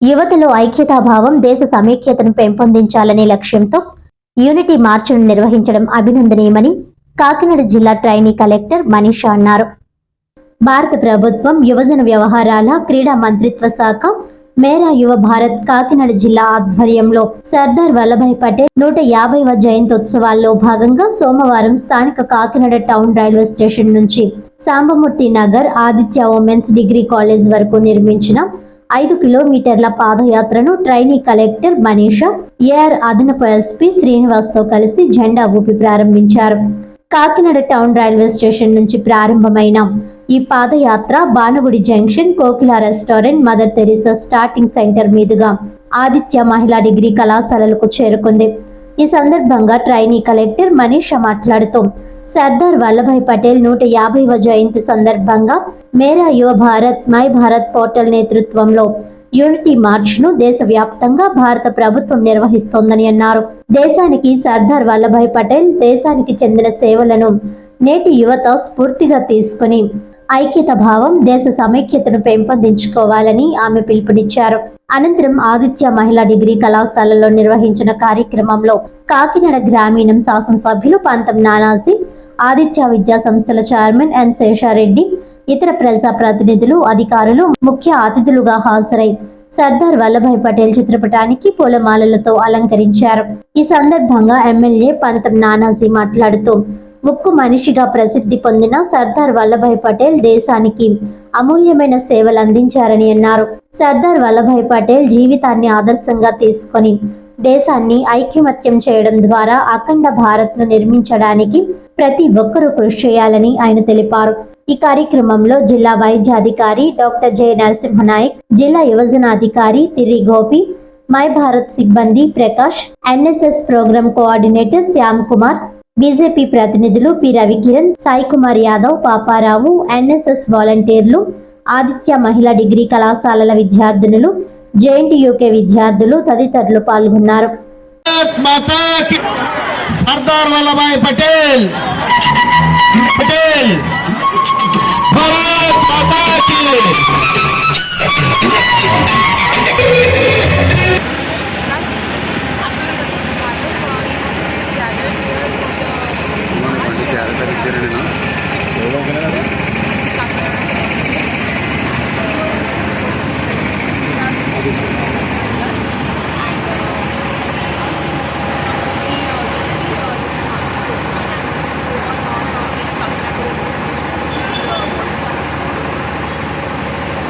యువతలో ఐక్యతాభావం దేశ సమైక్యతను పెంపొందించాలనే లక్ష్యంతో యూనిటీ మార్చ్ను నిర్వహించడం అభినందనీయమని కాకినాడ జిల్లా ట్రైనీ కలెక్టర్ మనీషా అన్నారు. భారత ప్రభుత్వం యువజన వ్యవహారాల క్రీడా మంత్రిత్వ శాఖ మేరా యువ భారత్ కాకినాడ జిల్లా ఆధ్వర్యంలో సర్దార్ వల్లభాయ్ పటేల్ నూట యాభైవ జయంతోత్సవాల్లో భాగంగా సోమవారం స్థానిక కాకినాడ టౌన్ రైల్వే స్టేషన్ నుంచి Sambamurthy Nagar Aditya women's degree college వరకు నిర్మించిన ఐదు కిలోమీటర్ల పాదయాత్రను ట్రైనీ కలెక్టర్ మనీషా ఏఆర్ అదనపు ఎస్పీ శ్రీనివాస్తో కలిసి జెండా ఊపి ప్రారంభించారు. కాకినాడ టౌన్ రైల్వే స్టేషన్ నుంచి ప్రారంభమైన ఈ పాదయాత్ర Banagudi junction Kokila restaurant mother Teresa starting centre మీదుగా ఆదిత్య మహిళా డిగ్రీ కళాశాలలకు చేరుకుంది. ఈ సందర్భంగా ట్రైనీ కలెక్టర్ మనీషా మాట్లాడుతూ సర్దార్ వల్లభాయ్ పటేల్ నూట యాభైవ జయంతి సందర్భంగా మేరా యువ భారత్ మై భారత్ పోర్టల్ నేతృత్వంలో యూనిటీ మార్చ్ను దేశవ్యాప్తంగా భారత ప్రభుత్వం నిర్వహిస్తోందని అన్నారు. దేశానికి సర్దార్ వల్లభాయ్ పటేల్ దేశానికి చెందిన సేవలను నేటి యువత స్ఫూర్తిగా తీసుకుని ఐక్యత భావం దేశ సమైక్యతను పెంపొందించుకోవాలని ఆమె పిలుపునిచ్చారు. అనంతరం ఆదిత్య మహిళా డిగ్రీ కళాశాలలో నిర్వహించిన కార్యక్రమంలో కాకినాడ గ్రామీణం శాసనసభ్యులు పంతం నానాజీ ఆదిత్య విద్యా సంస్థల చైర్మన్ ఎన్ శేషారెడ్డి ఇతర ప్రజా ప్రతినిధులు అధికారులు ముఖ్య అతిథులుగా హాజరై సర్దార్ వల్లభాయ్ పటేల్ చిత్రపటానికి పూలమాలలతో అలంకరించారు. ఈ సందర్భంగా ఎమ్మెల్యే పంతం నానాజీ మాట్లాడుతూ ముక్కు మనిషిగా ప్రసిద్ధి పొందిన సర్దార్ వల్లభాయ్ పటేల్ దేశానికి అమూల్యమైన సేవలు అందించారని అన్నారు. సర్దార్ వల్లభాయ్ పటేల్ జీవితాన్ని ఆదర్శంగా తీసుకొని దేశాన్ని ఐక్యమత్యం చేయడం ద్వారా అఖండ భారత్ను నిర్మించడానికి ప్రతి ఒక్కరూ కృషి చేయాలని ఆయన తెలిపారు. ఈ కార్యక్రమంలో జిల్లా వైద్యాధికారి డాక్టర్ జె నరసింహనాయక్ జిల్లా యువజనాధికారి తిరి గోపి మై భారత్ సిబ్బంది Prakash NSS program coordinator Shyam Kumar BJP ప్రతినిధులు పి రవికిరణ్ సాయి కుమార్ యాదవ్ పాపారావు ఎన్ఎస్ఎస్ వాలంటీర్లు ఆదిత్య మహిళా డిగ్రీ కళాశాలల విద్యార్థినులు జేఎన్టీయూకే విద్యార్థులు తదితరులు పాల్గొన్నారు. સરદાર વલ્લભભાઈ પટેલ પટેલ ભારત માતા કી ત્યારે ત્યારે